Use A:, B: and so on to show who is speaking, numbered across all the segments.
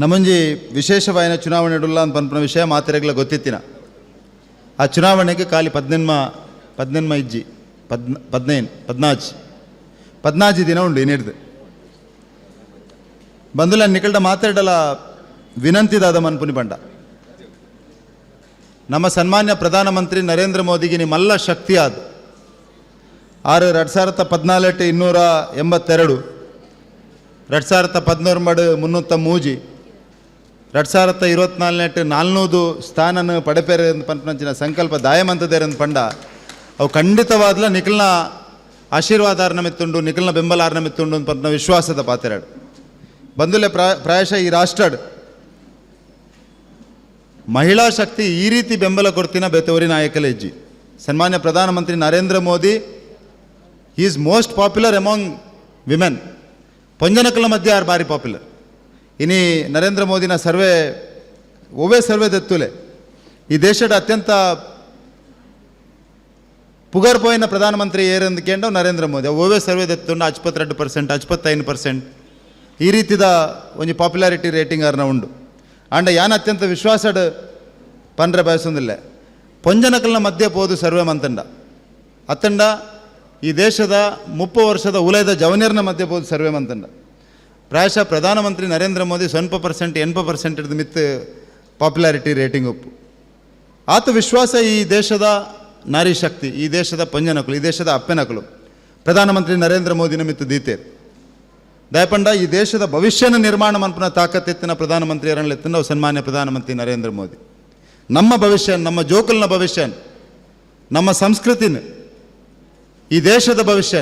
A: ನಮ್ಮಂಜಿ ವಿಶೇಷವಾಯಿನ ಚುನಾವಣೆ ಇಡಲ್ಲ ಅಂತ ಪನ್ಪನ ವಿಷಯ ಮಾತೆರೆಗ್ಲ ಗೊತ್ತಿತ್ತಿನ. ಆ ಚುನಾವಣೆಗೆ ಖಾಲಿ ಪದ್ನೆನ್ಮ ಪದ್ನೆನ್ಮ ಇಜ್ಜಿ, ಪದ್ನ, ಪದ್ನೈನ್, ಪದ್ನಾಜ್. ಪದ್ನಾಜಿ ದಿನ ಉಂಡು ಇನ್ನಿಡ್ದು. ಬಂದುಲ ನಿಕಲ್ಡ ಮಾತಾಡಲ ವಿನಂತಿದಾದ ಮನ್ಪುನಿ ಬಂಡ. ನಮ್ಮ ಸನ್ಮಾನ್ಯ ಪ್ರಧಾನಮಂತ್ರಿ ನರೇಂದ್ರ ಮೋದಿಗೆ ನಿಮ್ಮಲ್ಲ ಮಲ್ಲ ಶಕ್ತಿ ಆದ. ಆರು ಎರಡು ಸಾವಿರದ ಪದ್ನಾಲ್ಕು ಇನ್ನೂರ ಎಂಬತ್ತೆರಡು. ಎರಡು ಸಾವಿರದ ಪದಿನೂರು ಮಡು ಮುನ್ನೂತ್ತ ಮೂಜಿ. ಎರಡು ಸಾವಿರದ ಇರುವತ್ನಾಲ್ನೆಟ್ಟು ನಾಲ್ನೂದು ಸ್ಥಾನನ ಪಡೆಪೇರೆ ಪಂಪನಂಚಿನ ಸಂಕಲ್ಪ ದಾಯಮಂತದೇರ ಅಂತ ಪಂಡ. ಅವು ಖಂಡಿತವಾದ್ಲ ನಿಖಿಲ್ನ ಆಶೀರ್ವಾದಾರ್ನ ಮಿತ್ತುಂಡು, ನಿಖಿಲ್ನ ಬೆಂಬಲಾರನ ಮಿತ್ತುಂಡು ಅಂತ ಪಂಪನ ವಿಶ್ವಾಸದ ಪಾತ್ರೆಡು. ಬಂದುಲೆ ಪ್ರಾ, ಪ್ರಾಯಶಃ ಈ ರಾಷ್ಟ್ರಡ್ ಮಹಿಳಾ ಶಕ್ತಿ ಈ ರೀತಿ ಬೆಂಬಲ ಕೊಡ್ತೀನ ಬೆತ್ತವರಿ ನಾಯಕಲ ಹೆಜ್ಜಿ ಸನ್ಮಾನ್ಯ ಪ್ರಧಾನಮಂತ್ರಿ Narendra Modi is most popular among women ಪಂಜನಕಲ ಮಧ್ಯೆ ಆರ್ ಭಾರಿ ಪಾಪ್ಯುಲರ್ ಇನಿ ನರೇಂದ್ರ ಮೋದಿನ ಸರ್ವೆ ಒವೇ ಸರ್ವೆ ದತ್ತುಲೆ. ಈ ದೇಶದ ಅತ್ಯಂತ ಪುಗರ್ ಪೋಯಿನ ಪ್ರಧಾನಮಂತ್ರಿ ಏರಂದು ಕೇಂಡವು ನರೇಂದ್ರ ಮೋದಿ. ಒವೇ ಸರ್ವೆ ದತ್ತುಂಡು ಹಚ್ಪತ್ತೆರಡು ಪರ್ಸೆಂಟ್ ಹಚ್ಪತ್ತೈದು ಪರ್ಸೆಂಟ್ ಈ ರೀತಿದ ಒಂಜಿ ಪಾಪ್ಯುಲಾರಿಟಿ ರೇಟಿಂಗ್ ಅರ್ನ ಉಂಡು. ಆಂಡ ಯಾನ್ ಅತ್ಯಂತ ವಿಶ್ವಾಸಡ್ ಪಂಡ್ರೆ ಬಯಸೊಂದಿಲ್ಲ. ಪೊಂಜನಕಲ್ನ ಮಧ್ಯೆ ಪೋದು ಸರ್ವೆ ಮಂತಂಡ. ಅತ್ತಂಡ ಈ ದೇಶದ ಮುಪ್ಪ ವರ್ಷದ ಉಲಯದ ಜವನಿಯರ್ನ ಮಧ್ಯೆ ಪೋದು ಸರ್ವೆ ಮಂತಂಡ. ಪ್ರಾಯಶಃ ಪ್ರಧಾನಮಂತ್ರಿ ನರೇಂದ್ರ ಮೋದಿ ಸ್ವಲ್ಪ ಪರ್ಸೆಂಟ್ ಎಂಪ ಪರ್ಸೆಂಟ್ ಹಿಡಿದು ಮಿತ್ ಪಾಪ್ಯುಲಾರಿಟಿ ರೇಟಿಂಗ್ ಉಪ್ಪು. ಆತ ವಿಶ್ವಾಸ ಈ ದೇಶದ ನಾರಿ ಶಕ್ತಿ, ಈ ದೇಶದ ಪಂಜನಕಲು, ಈ ದೇಶದ ಅಪ್ಪೆನಕಲು. ಪ್ರಧಾನಮಂತ್ರಿ ನರೇಂದ್ರ ಮೋದಿನ ಮಿತ್ತು ದೀತೆ. ದಯಪಂಡ ಈ ದೇಶದ ಭವಿಷ್ಯನ ನಿರ್ಮಾಣ ಮನ್ಪನ ತಾಕತ್ತೆತ್ತಿನ ಪ್ರಧಾನಮಂತ್ರಿ ನಾವು ಸನ್ಮಾನ್ಯ ಪ್ರಧಾನಮಂತ್ರಿ ನರೇಂದ್ರ ಮೋದಿ. ನಮ್ಮ ಭವಿಷ್ಯ, ನಮ್ಮ ಜೋಕಲ್ನ ಭವಿಷ್ಯ, ನಮ್ಮ ಸಂಸ್ಕೃತಿನ ಈ ದೇಶದ ಭವಿಷ್ಯ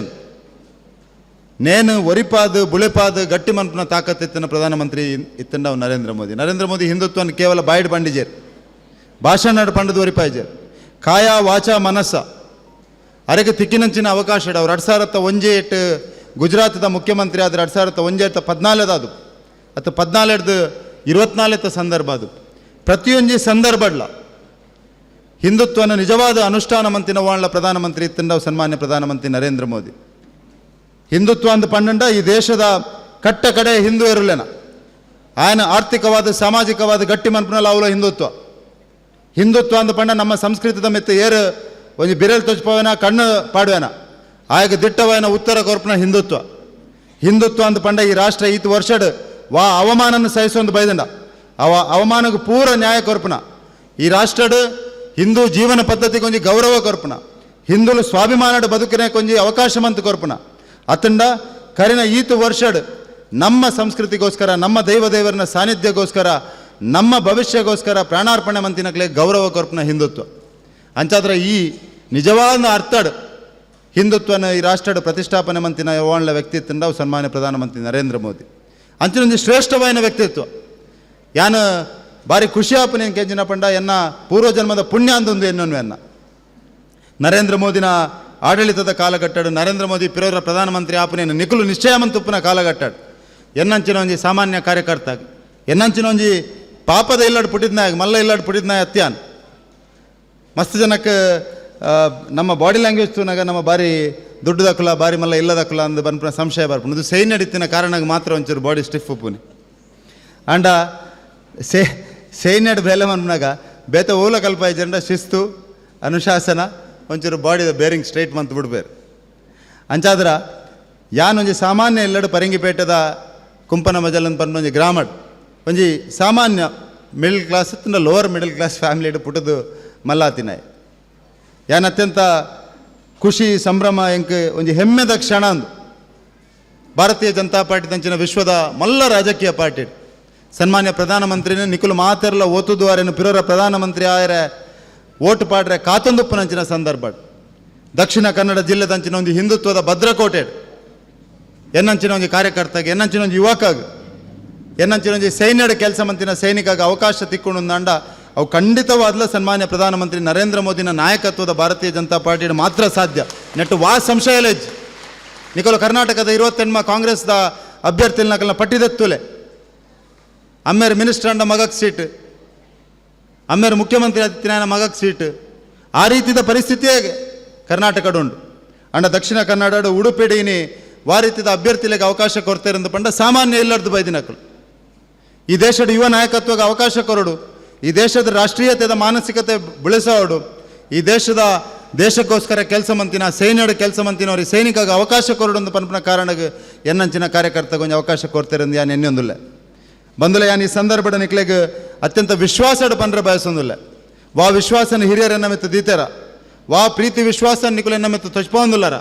A: ನೇನು ಒರಿಪಾದು ಬುಳೆಪಾದ ಗಟ್ಟಿ ಮನಪನ ತಾಕತ್ ಇತ್ತಿನ ಪ್ರಧಾನಮಂತ್ರಿ ಇತ್ತಂಡ ನರೇಂದ್ರ ಮೋದಿ. ನರೇಂದ್ರ ಮೋದಿ ಹಿಂದುತ್ವನ ಕೇವಲ ಬಾಯ್ಡ್ ಬಂಡಿಜೇರ್. ಭಾಷಣ ಪಂಡದ ಒರಿಪಾಯಿಜೇರ್. ಕಾಯ ವಾಚ ಮನಸ್ಸ. ಅರೆಗೆ ತಿಕ್ಕಿನಂಚಿನ ಅವಕಾಶ ಇಡ ಅವ್ರು ಎರಡು ಸಾವಿರದ ಒಂಜೆ ಎಟ್ಟು ಗುಜರಾತದ ಮುಖ್ಯಮಂತ್ರಿ ಆದ್ರೆ ಎರಡು ಸಾವಿರದ ಒಂಜೆ ಎತ್ತ ಅದು ಅಥವಾ ಇರುವತ್ನಾಲ್ಕತ್ತ ಸಂದರ್ಭ ಅದು. ಪ್ರತಿಯೊಂದು ಸಂದರ್ಭಡ್ಲ. ಹಿಂದುತ್ವನ ನಿಜವಾದ ಅನುಷ್ಠಾನ ಮಂತಿನ ವಾಳ್ಲ ಪ್ರಧಾನಮಂತ್ರಿ ಇತ್ತಂಡ ಸನ್ಮಾನ್ಯ ಪ್ರಧಾನಮಂತ್ರಿ ನರೇಂದ್ರ ಮೋದಿ. ಹಿಂದುತ್ವ ಅಂದ ಪಂಡ ಈ ದೇಶದ ಕಟ್ಟ ಕಡೆ ಹಿಂದೂ ಇರಲೇನ ఆయన ಆರ್ಥಿಕವಾದ ಸಾಮಾಜಿಕವಾದ ಗಟ್ಟಿ ಮನ್ಪನಲ್ಲ ಅವಲ ಹಿಂದುತ್ವ ಹಿಂದುತ್ವ ಅಂದ ಪಂಡ ನಮ್ಮ ಸಂಸ್ಕೃತದ ಮೆತ್ತ ಏರು ಒಂದು ಬಿರಲ್ ತೊಚ್ಪವೇನ ಕಣ್ಣು ಪಾಡುವೇನ ಆಗ ದಿಟ್ಟವನ ಉತ್ತರ ಕೊರ್ಪನ ಹಿಂದುತ್ವ ಹಿಂದುತ್ವ ಅಂದ ಪಂಡ ಈ ರಾಷ್ಟ್ರ ಈತ್ ವರ್ಷಡ್ ವಾ ಅವಮಾನನ ಸಹಿಸೊಂದು ಬೈದಂಡ ಅವ ಅವಮಾನಕ್ಕೆ ಪೂರ ನ್ಯಾಯ ಕೊರ್ಪನ ಈ ರಾಷ್ಟ್ರಡ್ ಹಿಂದೂ ಜೀವನ ಪದ್ಧತಿ ಕೊಂಚ ಗೌರವ ಕೊರ್ಪನ ಹಿಂದುಲು ಸ್ವಾಭಿಮಾನದ ಬದುಕಿನ ಕೊಂಚ ಅವಕಾಶ ಮಂತ ಕೊರ್ಪನ ಅತಂಡ ಕರಿನ ಈತು ವರ್ಷಡ್ ನಮ್ಮ ಸಂಸ್ಕೃತಿಗೋಸ್ಕರ, ನಮ್ಮ ದೈವ ದೇವರನ್ನ ಸಾನ್ನಿಧ್ಯಗೋಸ್ಕರ, ನಮ್ಮ ಭವಿಷ್ಯಗೋಸ್ಕರ ಪ್ರಾಣಾರ್ಪಣೆ ಮಂತಿನಕ್ಲೆ ಗೌರವ ಕೊರ್ಪನ ಹಿಂದುತ್ವ. ಅಂಚಾದ್ರೆ ಈ ನಿಜವಾದ ಅರ್ಥಡ್ ಹಿಂದುತ್ವನ ಈ ರಾಷ್ಟ್ರಡ ಪ್ರತಿಷ್ಠಾಪನೆ ಮಂತಿನ ಒಳ್ಳೆ ವ್ಯಕ್ತಿತ್ವ ಅವು ಸನ್ಮಾನ್ಯ ಪ್ರಧಾನಮಂತ್ರಿ ನರೇಂದ್ರ ಮೋದಿ. ಅಂಚಿನೊಂದು ಶ್ರೇಷ್ಠವಾದ ವ್ಯಕ್ತಿತ್ವ. ಯಾನ ಭಾರಿ ಖುಷಿ ಆಪನೆ ಕೆಂಜಿನ ಪಂಡ ಎನ್ನ ಪೂರ್ವಜನ್ಮದ ಪುಣ್ಯ ಅಂದೊಂದು ಎನ್ನೊನ್ವೆ ಎನ್ನ ನರೇಂದ್ರ ಮೋದಿನ ಆಡಳಿತದ ಕಾಲಘಟ್ಟಡು ನರೇಂದ್ರ ಮೋದಿ ಪಿರೋರ ಪ್ರಧಾನಮಂತ್ರಿ ಆಪನೆಯನ್ನು ನಿಖಲು ನಿಶ್ಚಯಮಂತುಪ್ಪನ ಕಾಲಘಟ್ಟಡು. ಎನ್ನಂಚಿನ ಒಂಜಿ ಸಾಮಾನ್ಯ ಕಾರ್ಯಕರ್ತ ಎನ್ನಂಚಿನ ಒಂಜಿ ಪಾಪದ ಇಲ್ಲಾಡ್ ಪುಟಿದ್ನಾಯಕ್ ಮಲ್ಲ ಇಲ್ಲಾಡು ಪುಟಿದ್ನಾಯ ಅತ್ಯಾನ್. ಮಸ್ತ್ ಜನಕ್ಕೆ ನಮ್ಮ ಬಾಡಿ ಲ್ಯಾಂಗ್ವೇಜ್ ತೂನಾಗ ನಮ್ಮ ಬಾರಿ ದುಡ್ಡು ದಕ್ಕಲ ಬಾರಿ ಮಲ್ಲ ಇಲ್ಲದಕ್ಕಲ ಅಂದ್ ಬನ್ಪುನ ಸಂಶಯ ಬರ್ಪುನ. ಇದು ಸೈನ್ ನಡೀತಿನ ಕಾರಣಕ್ಕೆ ಮಾತ್ರ ಒಂಚೂರು ಬಾಡಿ ಸ್ಟಿಫ್ ಉಪ್ಪುನಿ ಅಂಡ ಸೇ, ಸೈನ್ಯಡ್ ಬೇಲೆ ಮನ್ಪನಾಗ, ಬೇತ ಓಲ ಕಲ್ಪ ಜಂಡ ಶಿಸ್ತು, ಅನುಶಾಸನ ಒಂಚೂರು ಬಾಡಿದ ಬೇರಿಂಗ್ ಸ್ಟ್ರೈಟ್ ಮಂತ್ ಬಿಡ್ಬೇರು. ಅಂಚಾದ್ರ ಯಾನೊಂಜಿ ಸಾಮಾನ್ಯ ಎಲ್ಲಡು ಪರಂಗಿಪೇಟದ ಕುಂಪನ ಮಜಲ್ ಅಂತ ಪಂಡ ಒಂಜಿ ಗ್ರಾಮಡ್. ಒಂಜಿ ಸಾಮಾನ್ಯ ಮಿಡಲ್ ಕ್ಲಾಸ್ ತುಂಬ ಲೋವರ್ ಮಿಡಲ್ ಕ್ಲಾಸ್ ಫ್ಯಾಮಿಲಿಡ್ ಪುಟದು ಮಲ್ಲಾತಿನಾಯ್ ಯಾನ್ ಅತ್ಯಂತ ಖುಷಿ, ಸಂಭ್ರಮ, ಎಂಕ್ ಒಂಜಿ ಹೆಮ್ಮೆದ ಕ್ಷಣ ಅಂದು. ಭಾರತೀಯ ಜನತಾ ಪಾರ್ಟಿ ತಂಚಿನ ವಿಶ್ವದ ಮಲ್ಲ ರಾಜಕೀಯ ಪಾರ್ಟಿ ಸನ್ಮಾನ್ಯ ಪ್ರಧಾನಮಂತ್ರಿನ ನಿಖುಲು ಮಾತೆರ್ಲ ಓತುದುವಾರೇನು ಪಿರೋರ ಪ್ರಧಾನಮಂತ್ರಿ ಆಯರೆ ಓಟ್ ಪಾಡ್ರೆ ಕಾತೊಂದುಪ್ಪನಂಚಿನ ಸಂದರ್ಭ. ದಕ್ಷಿಣ ಕನ್ನಡ ಜಿಲ್ಲೆದಂಚಿನ ಒಂದು ಹಿಂದುತ್ವದ ಭದ್ರಕೋಟೆ ಎನ್ನಂಚಿನ ಒಂದು ಕಾರ್ಯಕರ್ತಗೆ, ಎನ್ನಂಚಿನ ಒಂದು ಯುವಕಾಗ, ಎನ್ನಂಚಿನ ಒಂದು ಸೈನ್ಯದ ಕೆಲಸ ಮಂತಿನ ಸೈನಿಕಾಗ ಅವಕಾಶ ತಿಕ್ಕೊಂಡು ಅಂಡ ಅವು ಖಂಡಿತವಾದ್ಲ ಸನ್ಮಾನ್ಯ ಪ್ರಧಾನಮಂತ್ರಿ ನರೇಂದ್ರ ಮೋದಿನ ನಾಯಕತ್ವದ ಭಾರತೀಯ ಜನತಾ ಪಾರ್ಟಿ ಮಾತ್ರ ಸಾಧ್ಯ. ನೆಟ್ಟು ವಾ ಸಂಶಯಲೇಜ್. ನಿಕಲು ಕರ್ನಾಟಕದ ಇರುವತ್ತೆಂಟು ಕಾಂಗ್ರೆಸ್ದ ಅಭ್ಯರ್ಥಿ ನಕಲ್ನ ಪಟ್ಟಿದತ್ತುಲೆ. ಅಮ್ಮೇರ್ ಮಿನಿಸ್ಟರ್ ಅಂಡ ಮಗಕ್ ಸೀಟ್. ಅಮ್ಮೇರ್ ಮುಖ್ಯಮಂತ್ರಿ ಆದಿತ್ಯನಾಯನ ಮಗಕ್ಕೆ ಸೀಟ್. ಆ ರೀತಿದ ಪರಿಸ್ಥಿತಿಯೇ ಕರ್ನಾಟಕಡು ಉಂಡು ಅಂಡ ದಕ್ಷಿಣ ಕನ್ನಡ ಉಡುಪಿಡಿನಿ ವಾ ರೀತಿದ ಅಭ್ಯರ್ಥಿಗಳಿಗೆ ಅವಕಾಶ ಕೊಡ್ತಾರೆ ಪಂಡ ಸಾಮಾನ್ಯ ಎಲ್ಲರದು ಬೈದಿನಕಲು. ಈ ದೇಶದ ಯುವ ನಾಯಕತ್ವಕ್ಕೆ ಅವಕಾಶ ಕೊರಡು. ಈ ದೇಶದ ರಾಷ್ಟ್ರೀಯತೆದ ಮಾನಸಿಕತೆ ಬೆಳೆಸೋಡು. ಈ ದೇಶದ ದೇಶಕ್ಕೋಸ್ಕರ ಕೆಲಸ ಮಂತಿನ ಸೈನ್ಯದ ಕೆಲಸ ಮಂತಿನವ್ರಿಗೆ ಸೈನಿಕಾಗ ಅವಕಾಶ ಕೊರಡು ಅಂತ ಪನ್ಪನ ಕಾರಣಕ್ಕೆ ಎನ್ನಂಚಿನ ಕಾರ್ಯಕರ್ತ ಕೊಂಚ ಅವಕಾಶ ಕೊಡ್ತಿರಂದು ಯಾನ್ ಎನ್ನೊಂದಿಲ್ಲ ಬಂದುಲ ಯಾನ್ ಈ ಸಂದರ್ಭದ ನಿಕ್ಲೆಗ್ ಅತ್ಯಂತ ವಿಶ್ವಾಸದ ಪಂಡ್ರೆ ಬಯಸೊಂದಿಲ್ಲ. ವಾ ವಿಶ್ವಾಸನ ಹಿರಿಯರನ್ನ ಮೆತ್ತು ದೀತಾರ. ವಾ ಪ್ರೀತಿ ವಿಶ್ವಾಸ ನಿಕುಲೆನ್ನ ಮೆತ್ತು ತೊಚ್ಪೊಂದುಲ್ಲರ.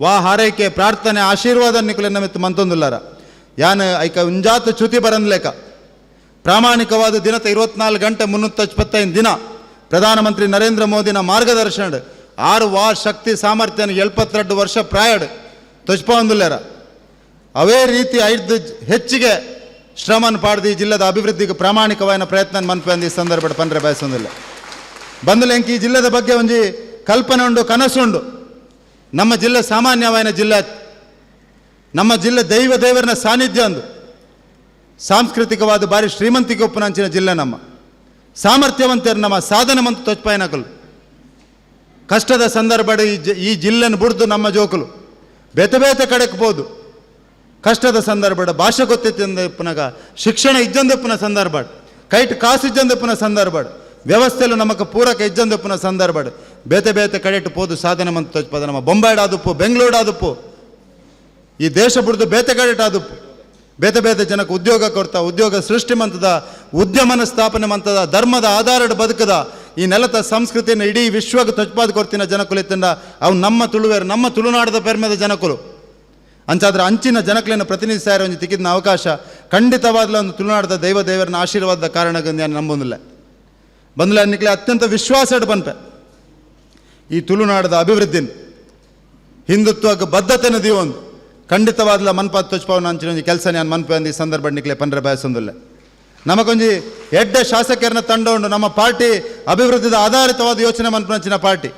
A: ವಾ ಹಾರೈಕೆ, ಪ್ರಾರ್ಥನೆ, ಆಶೀರ್ವಾದ ನಿಕುಲೆನ್ನ ಮೆತ್ತು ಮಂತೊಂದುಲ್ಲಾರ. ಯಾನ್ ಐಕ ಉಂಜಾತ ಚ್ಯುತಿ ಬರಂದ್ಲೇಕ. ಪ್ರಾಮಾಣಿಕವಾದ ದಿನದ ಇರುವತ್ನಾಲ್ಕು ಗಂಟೆ ಮುನ್ನೂತ್ತ ಇಪ್ಪತ್ತೈದು ದಿನ ಪ್ರಧಾನಮಂತ್ರಿ ನರೇಂದ್ರ ಮೋದಿನ ಮಾರ್ಗದರ್ಶನ ಆರು ವಾ ಶಕ್ತಿ ಸಾಮರ್ಥ್ಯನ ಎಳ್ಪತ್ತೆರಡು ವರ್ಷ ಪ್ರಾಯಡ್ ತೊಚ್ಪೊಂದುಲ್ಲಾರ. ಅವೇ ರೀತಿ ಐದು ಹೆಚ್ಚಿಗೆ ಶ್ರಮನ ಪಾಡ್ದು ಜಿಲ್ಲೆದ ಅಭಿವೃದ್ಧಿಗೆ ಪ್ರಾಮಾಣಿಕವಾದ ಪ್ರಯತ್ನ ಮನ್ಪಂದು ಈ ಸಂದರ್ಭ ಪಂದ್ರೆ ಬಯಸೊಂದಿಲ್ಲ ಬಂದಲೆಂಕಿ ಈ ಜಿಲ್ಲೆದ ಬಗ್ಗೆ ಒಂಜಿ ಕಲ್ಪನೆ ಉಂಡು ಕನಸುಂಡು ನಮ್ಮ ಜಿಲ್ಲೆ ಸಾಮಾನ್ಯವಾದ ಜಿಲ್ಲೆ ನಮ್ಮ ಜಿಲ್ಲೆ ದೈವ ದೇವರನ ಸಾನ್ನಿಧ್ಯ ಅಂದು. ಸಾಂಸ್ಕೃತಿಕವಾದ ಬಾರಿ ಒಪ್ಪುನಂಚಿನ ಜಿಲ್ಲೆ ನಮ್ಮ. ಸಾಮರ್ಥ್ಯವಂತರು ನಮ್ಮ ಸಾಧನೆ ಮಂತು ತೊಚ್ಪಾಯನಕಲು ಕಷ್ಟದ ಸಂದರ್ಭ ಈ ಜಿಲ್ಲೆನ ಬುಡ್ದು ನಮ್ಮ ಜೋಕುಲು. ಬೇತೆ ಬೇತೆ ಕಡೆಕ್ಬೋದು ಕಷ್ಟದ ಸಂದರ್ಭ ಭಾಷೆ ಗೊತ್ತಿತ್ತಂದಪ್ಪನಾಗ ಶಿಕ್ಷಣ ಇಜ್ಜಂದಪ್ಪನ ಸಂದರ್ಭ ಕೈಟ್ ಕಾಸು ಇಜ್ಜಂದಪ್ಪನ ಸಂದರ್ಭ ವ್ಯವಸ್ಥೆಲು ನಮಗೆ ಪೂರಕ ಇಜ್ಜಂದಪ್ಪನ ಸಂದರ್ಭ ಬೇತೆ ಬೇತೆ ಕಡೆಟ್ ಪೋದು, ಸಾಧನೆ ಮಂತ್ ತೋಚ್ಪದ ನಮ್ಮ ಬೊಂಬಾಯ್ಡ್ ಆದುಪ್ಪು, ಬೆಂಗಳೂರು ಆದುಪ್ಪು. ಈ ದೇಶ ಬಿಡ್ದು ಬೇತೆ ಕಡೆಟ್ ಆದುಪ್ಪು. ಬೇತೆ ಬೇತೆ ಜನಕ್ಕೆ ಉದ್ಯೋಗ ಕೊಡ್ತಾ, ಉದ್ಯೋಗ ಸೃಷ್ಟಿ ಮಂತದ ಉದ್ಯಮನ ಸ್ಥಾಪನೆ ಮಂತದ ಧರ್ಮದ ಆಧಾರದ ಬದುಕದ, ಈ ನೆಲದ ಸಂಸ್ಕೃತಿಯನ್ನು ಇಡೀ ವಿಶ್ವಕ್ಕೆ ತೊಚ್ಪಾದ ಕೊಡ್ತಿನ ಜನಕುಲಿತ ಅವ್ನು ನಮ್ಮ ತುಳುವೇರು, ನಮ್ಮ ತುಳುನಾಡದ ಪೆರ್ಮೆದ ಜನಕುಲು. ಅಂಚಾದ್ರೆ ಅಂಚಿನ ಜನಕಲಿನ ಪ್ರತಿನಿಧಿಸ್ತಾ ಇರೋ ಒಂದು ತಿಕ್ಕಿದ ಅವಕಾಶ ಖಂಡಿತವಾದ್ಲ ಒಂದು ತುಳುನಾಡದ ದೈವ ದೇವರನ್ನ ಆಶೀರ್ವಾದದ ಕಾರಣಗಂದು ನಾನು ನಂಬೊಂದಿಲ್ಲ. ಬಂದ್ಲ ಅನ್ನಿಕ್ಲೆ ಅತ್ಯಂತ ವಿಶ್ವಾಸ ಬಂಪೆ ಈ ತುಳುನಾಡದ ಅಭಿವೃದ್ಧಿನ, ಹಿಂದುತ್ವಕ್ಕೆ ಬದ್ಧತೆನ ಒಂದು. ಖಂಡಿತವಾದ್ಲ ಮನ್ಪ ತೊಚ್ಪವನ ಅಂಚಿನ ಒಂದು ಕೆಲಸ ನಾನು ಮನ್ಪೆ ಅಂದು ಈ ಸಂದರ್ಭ ನಿಕ್ಲೆ ಪಂಡ್ರೆ ಬಯಸೊಂದಿಲ್ಲ. ನಮಗೊಂಜಿ ಎಡ್ಡ ಶಾಸಕರನ್ನ ತಂಡ ಉಂಡು ನಮ್ಮ ಪಾರ್ಟಿ ಅಭಿವೃದ್ಧಿದ ಆಧಾರಿತವಾದ ಯೋಚನೆ ಮನ್ಪಂಚಿನ ಪಾರ್ಟಿ.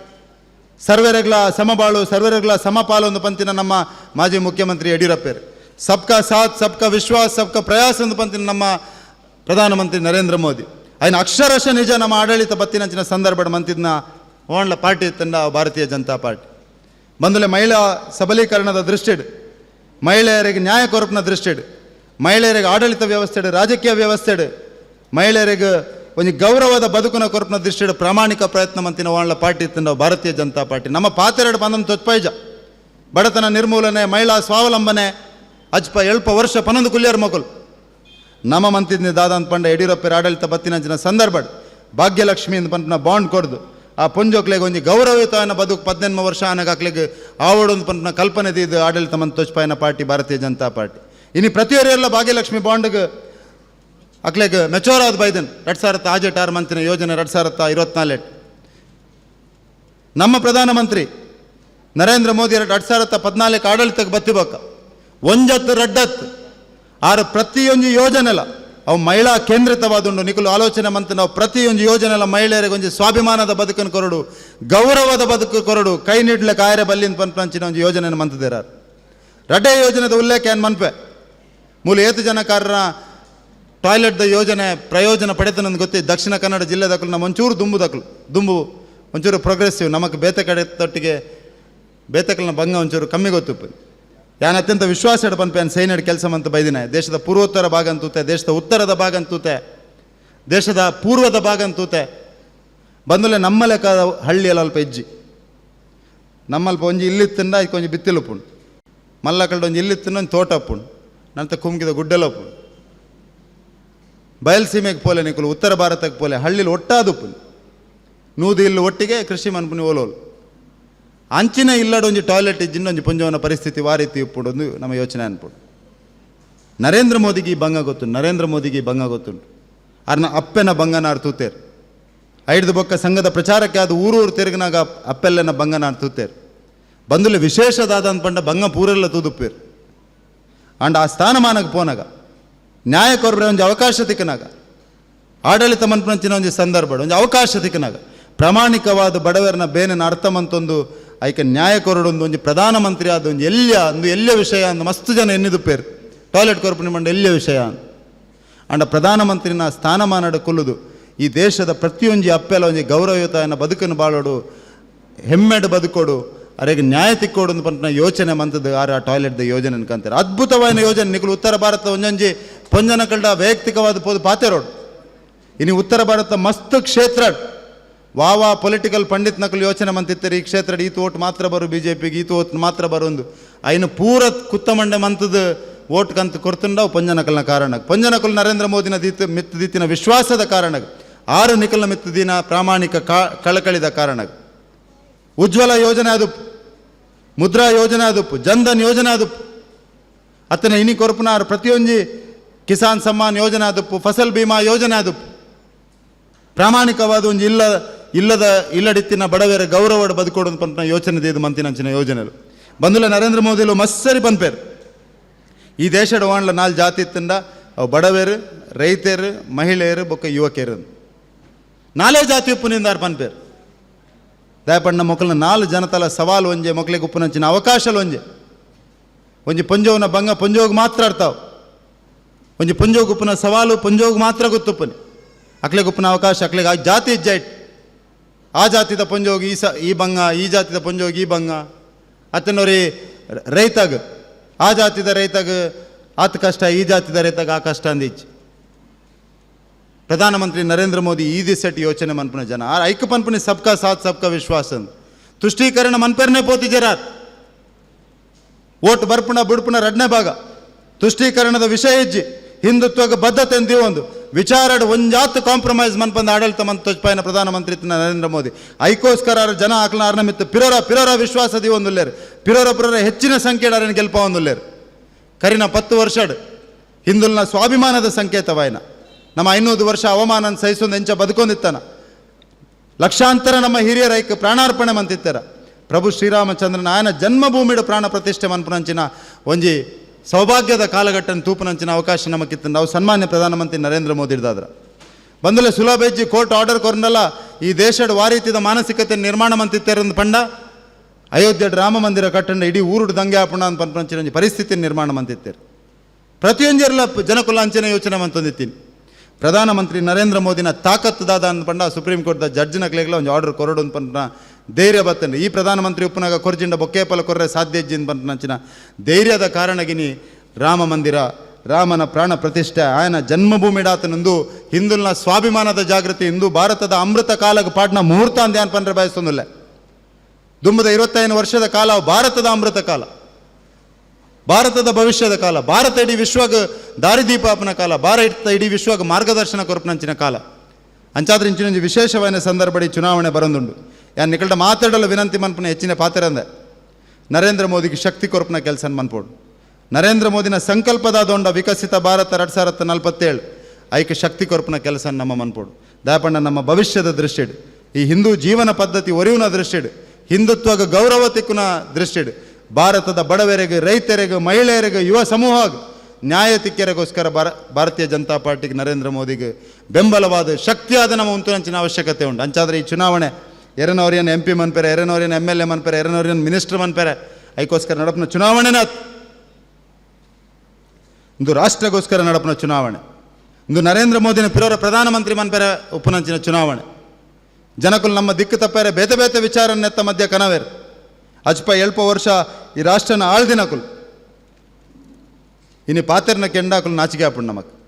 A: ಸರ್ವೆರೆಗ್ಲ ಸಮಬಾಳು, ಸರ್ವೇರೆಗ್ಲ ಸಮಪಾಲು ಒಂದು ಪಂತಿನ ನಮ್ಮ ಮಾಜಿ ಮುಖ್ಯಮಂತ್ರಿ ಯಡಿಯೂರಪ್ಪರು ಸಬ್ಕಾ ಸಾಥ್ ಸಬ್ಕಾ ವಿಶ್ವಾಸ್ ಸಬ್ಕಾ ಪ್ರಯಾಸ ಒಂದು ಪಂತಿನ ನಮ್ಮ ಪ್ರಧಾನಮಂತ್ರಿ ನರೇಂದ್ರ ಮೋದಿ ఆయన ಅಕ್ಷರಶ ನಿಜ ನಮ್ಮ ಆಡಳಿತ ಬತ್ತಿನಂಚಿನ ಸಂದರ್ಭ ಮಂತಿದ್ನ ಓಣ್ಲ ಪಾರ್ಟಿ ತಂಡ ಭಾರತೀಯ ಜನತಾ ಪಾರ್ಟಿ ಬಂದಲೆ ಮಹಿಳಾ ಸಬಲೀಕರಣದ ದೃಷ್ಟಿಡ್ ಮಹಿಳೆಯರಿಗೆ ನ್ಯಾಯ ಕೊರಪನ ದೃಷ್ಟಿಡ್ ಮಹಿಳೆಯರಿಗೆ ಆಡಳಿತ ವ್ಯವಸ್ಥೆಡ್ ರಾಜಕೀಯ ವ್ಯವಸ್ಥೆಡ್ ಮಹಿಳೆಯರಿಗೆ ಒಂದು ಗೌರವದ ಬದುಕುನ ಕೊರಪನ ದೃಷ್ಟಿಡ್ ಪ್ರಾಮಾಣಿಕ ಪ್ರಯತ್ನ ಮಂತಿನ ಓಣ್ಲ ಪಾರ್ಟಿ ತಂಡ ಭಾರತೀಯ ಜನತಾ ಪಾರ್ಟಿ ನಮ್ಮ ಪಾತೆರಡು ಪಂದಂ ತೊಚ್ಪೈಜ ಬಡತನ ನಿರ್ಮೂಲನೆ, ಮಹಿಳಾ ಸ್ವಾವಲಂಬನೆ, ಅಜ್ಪ ಎಳ್ಪ ವರ್ಷ ಪನ್ನೊಂದು ಕುಲ್ಯರ್ ಮಕ್ಕಳು ನಮ್ಮ ಮಂತಿದ್ನಿ ದಾದಂತ ಪಂಡ ಯಡಿಯೂರಪ್ಪರ ಆಡಳಿತ ಬತ್ತಿನಂಚಿನ ಸಂದರ್ಭ ಭಾಗ್ಯಲಕ್ಷ್ಮಿ ಅಂತ ಪಂಪನ ಬಾಂಡ್ ಕೊಡ್ದು. ಆ ಪುಂಜೋಕ್ಲೆಗೆ ಒಂದು ಗೌರವಯುತನ ಬದುಕು ಪದ್ನೆಂಟು ವರ್ಷ ಅನ್ನಗಾಕ್ಲಿಗೆ ಆವಡೊಂದು ಪಂಪನ ಕಲ್ಪನೆ ಇದು ಆಡಳಿತ ಮಂತ್ ತೊಚ್ಪಾಯನ ಪಾರ್ಟಿ, ಭಾರತೀಯ ಜನತಾ ಪಾರ್ಟಿ. ಇನ್ನು ಪ್ರತಿಯೊರೆಲ್ಲ ಭಾಗ್ಯಲಕ್ಷ್ಮಿ ಬಾಂಡ್ಗೆ ಅಕ್ಲೆಗೆ ಮೆಚೋರ್ ಆದ ಬೈದನ್. ಎರಡು ಸಾವಿರದ ಆಜೆಟ್ ಆರು ಮಂತಿನ ಯೋಜನೆ ಎರಡು ಸಾವಿರದ ಇರುವತ್ನಾಲ್ಕು. ನಮ್ಮ ಪ್ರಧಾನಮಂತ್ರಿ ನರೇಂದ್ರ ಮೋದಿ ಎರಡು ಸಾವಿರದ ಪದ್ನಾಲ್ಕು ಆಡಳಿತಕ್ಕೆ ಬತ್ತಿಬೇಕು. ಒಂಜತ್ತು ರಡ್ಡತ್ತು ಆರು ಪ್ರತಿಯೊಂದು ಯೋಜನೆಲ ಅವು ಮಹಿಳಾ ಕೇಂದ್ರಿತವಾದುಂಡು ನಿಖಲು, ಆಲೋಚನೆ ಮಂತ ನಾವು ಪ್ರತಿಯೊಂದು ಯೋಜನೆಲ ಮಹಿಳೆಯರಿಗೆ ಒಂದು ಸ್ವಾಭಿಮಾನದ ಬದುಕನ್ನು ಕೊರಡು, ಗೌರವದ ಬದುಕು ಕೊರಡು, ಕೈ ನೀಡ್ಲೆ ಕಾಯರೆ ಬಲ್ಲಿಂದ ಪಂಪಂಚಿನ ಒಂದು ಯೋಜನೆ ಮಂತದಿರಾರು ರಡ್ಡೆ ಯೋಜನೆದ ಉಲ್ಲೇಖ ಏನು ಮನ್ಪೆ? ಮೂಲ ಏತು ಜನಕಾರರ ಟಾಯ್ಲೆಟ್ದ ಯೋಜನೆ ಪ್ರಯೋಜನ ಪಡೆದ ನನಗೆ ಗೊತ್ತಿದ್ದು ದಕ್ಷಿಣ ಕನ್ನಡ ಜಿಲ್ಲೆ ದಕ್ಕಲು ನಮ್ಮ ಒಂಚೂರು ದುಂಬು ದಕ್ಕಲು ದುಂಬು, ಒಂಚೂರು ಪ್ರೋಗ್ರೆಸಿವ್ ನಮಗೆ ಬೇತೆ ಕಡೆ ತೊಟ್ಟಿಗೆ ಬೇತಕಲ್ನ ಭಂಗ ಒಂಚೂರು ಕಮ್ಮಿ ಗೊತ್ತು ಯಾನ್ ಅತ್ಯಂತ ವಿಶ್ವಾಸ ಪನ್ಪೆ ಯಾನ್ ಸೈನ್ಯಡ್ ಕೆಲಸ ಅಂತ ಬೈದಿನ. ದೇಶದ ಪೂರ್ವೋತ್ತರ ಭಾಗ ಅಂತೂತೆ, ದೇಶದ ಉತ್ತರದ ಭಾಗ ಅಂತೂತೆ, ದೇಶದ ಪೂರ್ವದ ಭಾಗ ಅಂತೂತೆ. ಬಂದಲೆ ನಮ್ಮ ಲೆಕ್ಕ ಹಳ್ಳಿಯಲ್ಲಿ ಅಲ್ಪ ಹೆಜ್ಜಿ. ನಮ್ಮಲ್ಪ ಒಂಜಿ ಇಲ್ಲಿತ್ತಿಂದ ಅದಕ್ಕೆ ಒಂಜಿ ಬಿತ್ತಿಲುಪುಂಡು ಮಲ್ಲಕಲ್ಡ ಒಂಜಿ ಇಲ್ಲಿತ್ತಿನ ಒಂದು ತೋಟ ಅಪ್ಪುಂಡು ನಂತರ ಕುಮ್ಕಿದ ಪುಣ್ ಬಯಲ್ಸೀಮೆಗೆ ಪೋಲೆ ನಿಕುಲು ಉತ್ತರ ಭಾರತಕ್ಕೆ ಪೋಲೆ, ಹಳ್ಳಿಲಿ ಒಟ್ಟಾದುಪ್ಪು ನೂದಿ ಇಲ್ಲಿ ಒಟ್ಟಿಗೆ ಕೃಷಿ ಮನ್ಪುನಿ ಓಲೋಲು. ಅಂಚಿನ ಇಲ್ಲಡ ಒಂಜಿ ಟಾಯ್ಲೆಟ್ ಇಜ್ಜಿನ ಒಂಜಿ ಪುಂಜವನ ಪರಿಸ್ಥಿತಿ ವಾ ರೀತಿ ಉಪ್ಪುಡೊಂದು ನಮ್ಮ ಯೋಚನೆ ಅನ್ಪುಡು. ನರೇಂದ್ರ ಮೋದಿಗೆ ಭಂಗ ಗೊತ್ತುಂಟು, ನರೇಂದ್ರ ಮೋದಿಗೆ ಭಂಗ ಗೊತ್ತುಂಟು. ಅರ್ನ ಅಪ್ಪೆನ ಬಂಗನಾರ್ ತೂತೇರು. ಐಡ್ದು ಬೊಕ್ಕ ಸಂಘದ ಪ್ರಚಾರಕ್ಕೆ ಅದು ಊರೂರು ತಿರುಗಿನಾಗ ಅಪ್ಪೆಲ್ಲನ ಬಂಗನಾರ್ ತೂತೇರು. ಬಂದುಲೆ ವಿಶೇಷದಾದ ಪಂಡ ಭಂಗ ಪೂರೆಲ್ಲ ತೂದುಪ್ಪೇರು. ಅಂಡ್ ಆ ಸ್ಥಾನಮಾನಕ್ಕೆ ಪೋನಾಗ ನ್ಯಾಯ ಒಂದು ಅವಕಾಶ ತಿಕ್ಕನಾಗ ಆಡಳಿತ ಮನ್ಪಂಚಿನ ಒಂದು ಸಂದರ್ಭ ಒಂದು ಅವಕಾಶ ತಿಕ್ಕನಾಗ ಪ್ರಾಮಾಣಿಕವಾದ ಬಡವರನ್ನ ಬೇನೆನ ಅರ್ಥ ಮಂತೊಂದು ಐಕೆ ನ್ಯಾಯ ಕೊರಡೊಂದು ಒಂಜಿ ಪ್ರಧಾನಮಂತ್ರಿ ಆದ ಒಂದು ಎಲ್ಲ ಒಂದು ಎಲ್ಲ ವಿಷಯ ಅಂದ್ ಮಸ್ತ್ ಜನ ಎನ್ನಿದುಪ್ಪೇರು ಟಾಯ್ಲೆಟ್ ಕೊರ್ಪಣೆ ಮಂಡ ಎಲ್ಲ ವಿಷಯ ಅಂದ್. ಅಂಡ ಪ್ರಧಾನಮಂತ್ರಿನ ಸ್ಥಾನಮಾನದ ಕೊಲ್ಲುದು. ಈ ದೇಶದ ಪ್ರತಿಯೊಂಜಿ ಅಪ್ಪೆಲ ಒಂಜಿ ಗೌರವಯುತ ಬದುಕನ್ನು ಬಾಳೋಡು, ಹೆಮ್ಮೆಡ್ ಬದುಕೋಡು, ಅರೆಗೆ ನ್ಯಾಯ ತಿಕ್ಕೋಡು ಪಂಟ್ನ ಯೋಚನೆ ಮಂತದ್ದು ಆರು ಆ ಟಾಯ್ಲೆಟ್ದ ಯೋಜನೆ ಅನ್ಕಂತಾರೆ ಅದ್ಭುತವಾದ ಯೋಜನೆ. ನಿಖಲು ಉತ್ತರ ಭಾರತ ಒಂಜೊಂಜಿ ಪೊಂಜನ ಕಲ್ಡ ವೈಯಕ್ತಿಕವಾದ ಪೋದು ಪಾತೆರೋಡು. ಇನ್ನು ಉತ್ತರ ಭಾರತ ಮಸ್ತ್ ಕ್ಷೇತ್ರ ವಾವಾ ಪೊಲಿಟಿಕಲ್ ಪಂಡಿತ್ ನಕಲು ಯೋಚನೆ ಮಂತಿತ್ತಾರೆ, ಈ ಕ್ಷೇತ್ರ ಈತ ಓಟ್ ಮಾತ್ರ ಬರು ಬಿ ಜೆ ಪಿಗೆ ಈತ ಓಟ್ ಮಾತ್ರ ಬರೋಂದು. ಅಯ್ನ ಪೂರ ಕುತ್ತಮಂಡೆ ಮಂತದ ಓಟ್ ಕಂತ ಕೊರ್ತುಂಡವು ಪಂಜನಕಲ್ನ ಕಾರಣ ಪಂಜನಕಲ್ ನರೇಂದ್ರ ಮೋದಿನ ದೀತ ಮಿತ್ತ ದೀತಿನ ವಿಶ್ವಾಸದ ಕಾರಣ ಆರು ನಿಕಲ್ನ ಮಿತ್ತ ದಿನ ಪ್ರಾಮಾಣಿಕ ಕಳಕಳಿದ ಕಾರಣ ಉಜ್ವಲ ಯೋಜನೆ ಅದು, ಮುದ್ರಾ ಯೋಜನೆ ಅದು, ಜನ್ಧನ್ ಯೋಜನೆ ಅದು. ಅತನ ಇನಿ ಕೊರಪುನಾರು ಪ್ರತಿಯೊಂಜಿ ಕಿಸಾನ್ ಸಮ್ಮಾನ್ ಯೋಜನೆ ಅದು, ಫಸಲ್ ಭೀಮಾ ಯೋಜನೆ ಅದು. ಪ್ರಾಮಾಣಿಕವಾದ ಒಂದು ಇಲ್ಲ ಇಲ್ಲದ ಇಲ್ಲಡಿತ್ತಿನ ಬಡವೇರ ಗೌರವಡ ಬದುಕೋಡು ಪಂಪಿನ ಯೋಚನೆ ಇದು ಮಂತಿನಂಚಿನ ಯೋಜನೆಲು. ಬಂದುಲ ನರೇಂದ್ರ ಮೋದಿಲು ಮಸ್ಸರಿ ಪನ್ಪೇರು ಈ ದೇಶದ ವಾಣ್ಲ ನಾಲ್ ಜಾತಿ ಇತ್ತಿಂದ ಅವು ಬಡವೇರು, ರೈತರು, ಮಹಿಳೆಯರು, ಬೊಕ್ಕ ಯುವಕಿಯರು ನಾಲೇ ಜಾತಿ ಉಪ್ಪುನಿಂದಾರು ಪನ್ಪೇರು ದಯಪಣ್ಣ ಮೊಕ್ಕಲ್ನ ನಾಲ್ ಜನತಲ ಸವಾಲು ಒಂಜೆ ಮೊಕ್ಕಲಿಗೆ ಉಪ್ಪುನಂಚಿನ ಅವಕಾಶಲು ಒಂಜೆ. ಒಂಜಿ ಪಂಜೋವನ ಬಂಗ ಪೊಂಜೋಗ್ ಮಾತ್ರ ಆಡ್ತಾವ್. ಒಂಜಿ ಪೊಂಜೋಗ್ ಉಪ್ಪುನ ಸವಾಲು ಪೊಂಜೋಗ್ ಮಾತ್ರ ಗೊತ್ತುಪ್ಪನಿ. ಉಪ್ಪುನ ಅವಕಾಶ ಅಕ್ಲೆಗೆ ಜಾತಿ ಇಜ್ಜೈಟ್ ಆ ಜಾತಿದ ಪೊಂಜೋಗಿ ಈ ಸ, ಈ ಬಂಗ ಈ ಜಾತಿದ ಪೊಂಜೋಗಿ ಈ ಬಂಗ ಅತ್ತನವ್ರಿ ರೈತಗ, ಆ ಜಾತಿದ ರೈತಗ ಆತ ಕಷ್ಟ, ಈ ಜಾತಿದ ರೈತಗ ಆ ಕಷ್ಟ ಅಂದಿಚ್ಚು ಪ್ರಧಾನಮಂತ್ರಿ ನರೇಂದ್ರ ಮೋದಿ ಈ ದಿಸೆಟ್ ಯೋಚನೆ ಮನ್ಪುನ ಜನ. ಆ ಐಕ ಪನ್ಪುನಿ ಸಬ್ಕಾ ಸಾಥ್, ಸಬ್ಕಾ ವಿಶ್ವಾಸ. ತುಷ್ಟೀಕರಣ ಮನ್ಪೆರ್ನೆ ಪೋತಿ ಜರಾತ್. ಓಟ್ ಬರ್ಪುಣ ಬಿಡ್ಪುಣ ರಡ್ನೆ ಭಾಗ. ತುಷ್ಟೀಕರಣದ ವಿಷಯ ಇಜ್ಜಿ. ಹಿಂದುತ್ವಕ್ಕೆ ಬದ್ಧತೆ ಒಂದು. ವಿಚಾರಡ್ ಒಂಜಾತ್ ಕಾಂಪ್ರಮೈಸ್ ಮನ್ಪಂದ ಆಡಳಿತ ಮಂತ್ ತೊಜ್ಪಾಯಿನ ಪ್ರಧಾನಮಂತ್ರಿ ನರೇಂದ್ರ ಮೋದಿ. ಐಕೋಸ್ಕರ ಜನ ಆಕ್ಲ ಅರ್ನ ಮಿತ್ತು ಪಿರೋರ ಪಿರೋರ ವಿಶ್ವಾಸದಿ ಒಂದುಲ್ಲೇರು. ಪಿರೋರ ಪಿರೋರ ಹೆಚ್ಚಿನ ಸಂಖ್ಯೆಡಾರನ ಗೆಲ್ಪ ಒಂದುಲ್ಲೇರು. ಕರಿನ ಪತ್ತು ವರ್ಷಡ್ ಹಿಂದುಲ್ನ ಸ್ವಾಭಿಮಾನದ ಸಂಕೇತವಾಯಿನ ನಮ್ಮ ಐನೂರು ವರ್ಷ ಅವಮಾನ ಸಹಿಸೊಂದು ಎಂಚ ಬದುಕೊಂದಿತ್ತನ. ಲಕ್ಷಾಂತರ ನಮ್ಮ ಹಿರಿಯರ ಐಕ್ ಪ್ರಾಣಾರ್ಪಣೆ ಮಂತಿತ್ತಾರ. ಪ್ರಭು ಶ್ರೀರಾಮಚಂದ್ರನ ಆಯನ ಜನ್ಮಭೂಮಿಡ ಪ್ರಾಣ ಪ್ರತಿಷ್ಠೆ ಮನ್ಪುನಂಚಿನ ಒಂಜಿ ಸೌಭಾಗ್ಯದ ಕಾಲಘಟ್ಟನ ತೂಪನಂಚಿನ ಅವಕಾಶ ನಮಗಿತ್ತು. ನಾವು ಸನ್ಮಾನ್ಯ ಪ್ರಧಾನಮಂತ್ರಿ ನರೇಂದ್ರ ಮೋದಿ ಹಿಡ್ದಾದ್ರೆ. ಬಂದಲೇ ಸುಲಭೆಜ್ಜಿ ಕೋರ್ಟ್ ಆರ್ಡರ್ ಕೊರನಲ್ಲ, ಈ ದೇಶದ ವಾರೀತಿದ ಮಾನಸಿಕತೆ ನಿರ್ಮಾಣ ಮಂತಿತ್ತೇರೊಂದು ಪಂಡ? ಅಯೋಧ್ಯೆಡ್ ರಾಮ ಮಂದಿರ ಕಟ್ಟಂಡ ಇಡೀ ಊರುಡು ದಂಗೆ ಆಪಣ ಅಂತ ಪರಿಸ್ಥಿತಿ ನಿರ್ಮಾಣ ಮಂತಿತ್ತೇರು ಜನಕುಲ ಅಂಚನೆ ಯೋಚನೆ ಮಂತೊಂದಿತ್ತೀನಿ ಪ್ರಧಾನಮಂತ್ರಿ ನರೇಂದ್ರ ಮೋದಿನ ತಾಕತ್ತುದಾದ ಅಂದ್ಪಂಡ ಸುಪ್ರೀಂ ಕೋರ್ಟ್ದ ಜಡ್ಜ್ನ ಕ್ಲೇಗ್ಲ ಒಂದು ಆರ್ಡರ್ ಕೊರಡು ಅಂದ್ಪಂಡ ಧೈರ್ಯ ಬತ್ತಂಡು ಈ ಪ್ರಧಾನಮಂತ್ರಿ ಉಪ್ಪನಾಗ ಕೊರ್ಜಿಂಡ ಬೊಕ್ಕೇಪಲ ಕೊರ್ರೆ ಸಾಧ್ಯ ಬಂದ ನಂಚಿನ ಧೈರ್ಯದ ಕಾರಣಗಿನಿ ರಾಮ ಮಂದಿರ, ರಾಮನ ಪ್ರಾಣ ಪ್ರತಿಷ್ಠೆ, ಆಯನ ಜನ್ಮಭೂಮಿಡಾತನೊಂದು ಹಿಂದುಲ್ನ ಸ್ವಾಭಿಮಾನದ ಜಾಗೃತಿ, ಇಂದು ಭಾರತದ ಅಮೃತ ಕಾಲಗ ಪಾಡ್ನ ಮುಹೂರ್ತ ಅಂದ್ಯಾನ್ ಅನ್ಪಂಡ್ರೆ ಬಯಸ್ತೊಂದಿಲ್ಲ. ದುಂಬದ ಇರುವತ್ತೈದು ವರ್ಷದ ಕಾಲ ಭಾರತದ ಅಮೃತ ಕಾಲ. ಭಾರತದ ಭವಿಷ್ಯದ ಕಾಲ, ಭಾರತ ಇಡೀ ವಿಶ್ವಗ ದಾರಿದೀಪಾಪನ ಕಾಲ, ಭಾರತ ಇಡೀ ವಿಶ್ವಗ ಮಾರ್ಗದರ್ಶನ ಕೊರಪನಂಚಿನ ಕಾಲ. ಅಂಚಾದ್ರಿಂಚಿನ ವಿಶೇಷವಾದ ಸಂದರ್ಭಡಿ ಚುನಾವಣೆ ಬರೊಂದುಂಡು. ಯಾನ್ ನಿಕಲ್ಟ ಮಾತಾಡಲು ವಿನಂತಿ ಮನ್ಪನ ಹೆಚ್ಚಿನ ಪಾತ್ರ ಅಂದೆ. ನರೇಂದ್ರ ಮೋದಿಗೆ ಶಕ್ತಿ ಕೊರಪನ ಕೆಲಸ ಮನ್ಪೋಡು. ನರೇಂದ್ರ ಮೋದಿನ ಸಂಕಲ್ಪದ ದೊಂಡ ವಿಕಸಿತ ಭಾರತ ಎರಡು ಸಾವಿರದ ನಲ್ವತ್ತೇಳು ಐಕೆ ಶಕ್ತಿ ಕೊರಪನ ಕೆಲಸ ನಮ್ಮ ಮನ್ಪೋಡು. ದಯಪಣ್ಣ, ನಮ್ಮ ಭವಿಷ್ಯದ ದೃಷ್ಟಿಡು. ಈ ಹಿಂದೂ ಜೀವನ ಪದ್ಧತಿ ಒರಿವಿನ ದೃಷ್ಟಿಡು. ಹಿಂದುತ್ವಗ ಗೌರವ ತಿಕ್ಕುನ ದೃಷ್ಟಿಡು. ಭಾರತದ ಬಡವರಿಗೆ, ರೈತರಿಗೆ, ಮಹಿಳೆಯರಿಗೆ, ಯುವ ಸಮೂಹ ನ್ಯಾಯ ತಿಕ್ಕೆರೆಗೋಸ್ಕರ ಭಾರ, ಭಾರತೀಯ ಜನತಾ ಪಾರ್ಟಿಗೆ ನರೇಂದ್ರ ಮೋದಿಗೆ ಬೆಂಬಲವಾದ ಶಕ್ತಿಯಾದ ನಮ್ಮ ಉಂಟುನಂಚಿನ ಅವಶ್ಯಕತೆ ಉಂಟು. ಅಂಚಾದ್ರೆ ಈ ಚುನಾವಣೆ ಎರನವರಿಯನ್ ಎಂ ಪಿ ಮನ್ಪೇರೆ, ಎರನವರಿಯನ್ ಎಂ ಎಲ್ ಎ ಮನ್ಪೇರೆ, ಎರನವರಿಯನ್ ಮಿನಿಸ್ಟರ್ ಮನ್ಪೇರೆ. ಐಕೋಸ್ಕರ ನಡಪನ ಚುನಾವಣೆನ ಇಂದು ರಾಷ್ಟ್ರಗೋಸ್ಕರ ನಡಪನ ಚುನಾವಣೆ. ಇಂದು ನರೇಂದ್ರ ಮೋದಿನ ಪಿರೋರ ಪ್ರಧಾನಮಂತ್ರಿ ಮನ್ಪೇರೆ ಉಪನಂಚಿನ ಚುನಾವಣೆ. ಜನಕುಲು ನಮ್ಮ ದಿಕ್ಕು ತಪ್ಪೇರೆ, ಬೇತೆ ಬೇತೆ ವಿಚಾರನ್ನೆತ್ತ ಮಧ್ಯ ಕನವೇರು. ಅಜ್ಪ ಎಲ್ಪ ವರ್ಷ ಈ ರಾಷ್ಟ್ರನ ಆಳ್ದಿನಕುಲು ಇನಿ ಪಾತ್ರನ ಕೆಂಡಾಕುಲು ನಾಚಿಕೆ ಆಪುಂಡು ನಮಗೆ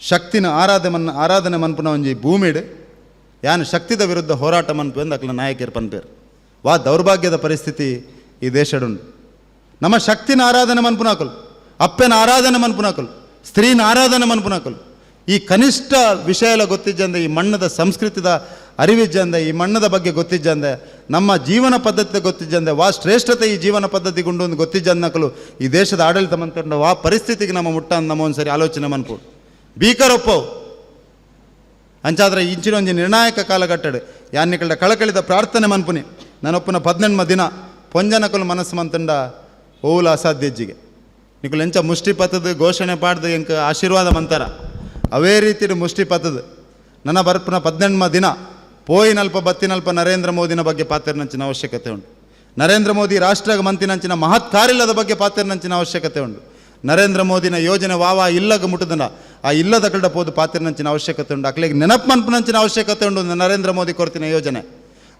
A: ಶಕ್ತಿನ ಆರಾಧನೆ ಮನ್ ಆರಾಧನೆ ಮನ್ಪುನ ಒಂಜಿ ಭೂಮಿಡ್. ಯಾನ್ ಶಕ್ತಿದ ವಿರುದ್ಧ ಹೋರಾಟ ಮನ್ಪು ಎಂದು ಅಕ್ಲ ನಾಯಕರು ಪನ್ಪೇರು. ವಾ ದೌರ್ಭಾಗ್ಯದ ಪರಿಸ್ಥಿತಿ ಈ ದೇಶಡುಂಡು ನಮ್ಮ ಶಕ್ತಿನ ಆರಾಧನೆ ಮನ್ಪುನಾಕಲು ಅಪ್ಪೆನ ಆರಾಧನೆ ಮನ್ಪುನಾಕಲು ಸ್ತ್ರೀನ ಆರಾಧನೆ ಮನ್ಪುನಾಕಲು ಈ ಕನಿಷ್ಠ ವಿಷಯಲ ಗೊತ್ತಿಜ್ಜಂದೆ, ಈ ಮಣ್ಣದ ಸಂಸ್ಕೃತಿದ ಅರಿವಿಜ್ಜಂದೆ, ಈ ಮಣ್ಣದ ಬಗ್ಗೆ ಗೊತ್ತಿಜ್ಜಂದೆ, ನಮ್ಮ ಜೀವನ ಪದ್ಧತಿ ಗೊತ್ತಿಜ್ಜಂದೆ, ವಾ ಶ್ರೇಷ್ಠತೆ ಈ ಜೀವನ ಪದ್ಧತಿ ಗುಂಡು ಗೊತ್ತಿಜ್ಜನ್ನಕಲು ಈ ದೇಶದ ಆಡಳಿತ ಮಂತ್ಕೊಂಡು ವಾ ಪರಿಸ್ಥಿತಿಗೆ ನಮ್ಮ ಮುಟ್ಟ ನಮ್ಮ ನಮ್ಮ ಒಂದ್ಸರಿ ಆಲೋಚನೆ ಮನ್ಪು. ಬೀಕರೊಪ್ಪವು ಅಂಚಾದ್ರೆ ಇಂಚಿನೊಂಜಿ ನಿರ್ಣಾಯಕ ಕಾಲಘಟ್ಟಡು. ಯಾನ್ನಿಕಲ್ಡ ಕಳಕಳಿದ ಪ್ರಾರ್ಥನೆ ಮನ್ಪುನಿ. ನನ್ನೊಪ್ಪನ ಪದ್ನೆಂಡ್ಮ ದಿನ ಪೊಂಜನಕಲು ಮನಸ್ಸು ಮಂತಂಡ ಓವುಲ ಅಸಾಧ್ಯ ಹೆಜ್ಜಿಗೆ ನಿಕುಲು ಎಂಚ ಮುಷ್ಟಿ ಘೋಷಣೆ ಪಾಡ್ದು ಎಂಕ ಆಶೀರ್ವಾದ ಮಂತರ. ಅವೇ ರೀತಿಯ ಮುಷ್ಟಿ ನನ್ನ ಬರ್ಪನ ಪದ್ನೆಂಡ್ಮ ದಿನ ಪೋಯಿನಲ್ಪ ಬತ್ತಿನಲ್ಪ ನರೇಂದ್ರ ಮೋದಿನ ಬಗ್ಗೆ ಪಾತ್ರನಂಚಿನ ಅವಶ್ಯಕತೆ ಉಂಟು. ನರೇಂದ್ರ ಮೋದಿ ರಾಷ್ಟ್ರ ಮಂತಿನಂಚಿನ ಮಹತ್ ಕಾರ್ಯದ ಬಗ್ಗೆ ಪಾತ್ರನಂಚಿನ ಅವಶ್ಯಕತೆ ಉಂಟು. ನರೇಂದ್ರ ಮೋದಿನ ಯೋಜನೆ ವಾವ ಇಲ್ಲಗ ಮುಟ್ಟದನ ಆ ಇಲ್ಲದ ಕಡೆ ಪೋದು ಪಾತ್ರನಂಚಿನ ಅವಶ್ಯಕತೆ ಉಂಟು. ಅಕ್ಲಿಗೆ ನೆನಪು ಅವಶ್ಯಕತೆ ಉಂಟು ನರೇಂದ್ರ ಮೋದಿ ಕೊರ್ತಿನ ಯೋಜನೆ.